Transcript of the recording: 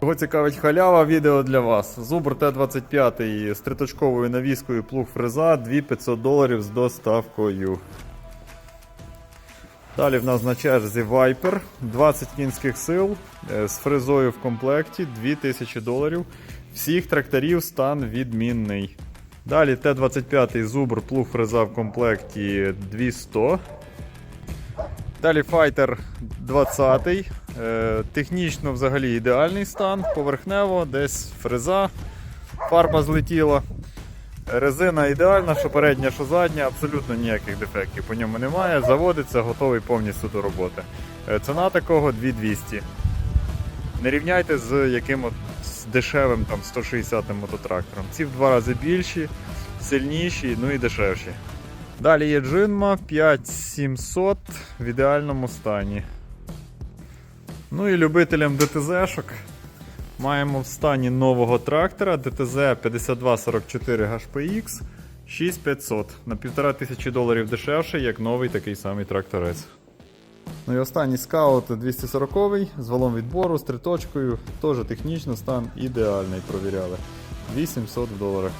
Кого цікавить халява, відео для вас. Зубр Т-25 з триточковою навіскою плуг фреза 2500 доларів з доставкою. Далі в нас на черзі Viper 20 кінських сил е, з фрезою в комплекті 2000 доларів. Всіх тракторів стан відмінний. Далі Т-25 Зубр плуг фреза в комплекті 200. Далі Fighter 20. Е, технічно взагалі ідеальний стан. Поверхнево, десь фреза, фарба злетіла. Резина ідеальна, що передня, що задня, абсолютно ніяких дефектів по ньому немає. Заводиться, готовий повністю до роботи. Е, Ціна такого 2200. Не рівняйте з яким дешевим там 160 мототрактором. Ці в два рази більші, сильніші, ну і дешевші. Далі є Джинма 5700 в ідеальному стані. Ну і любителям ДТЗ-шок маємо в стані нового трактора DTZ 5244 HPX 6500 на 1500 доларів дешевше, як новий такий самий тракторець. Ну і останній скаут 240 з валом відбору, з триточкою, теж технічно стан ідеальний провіряли. 8700 в доларах.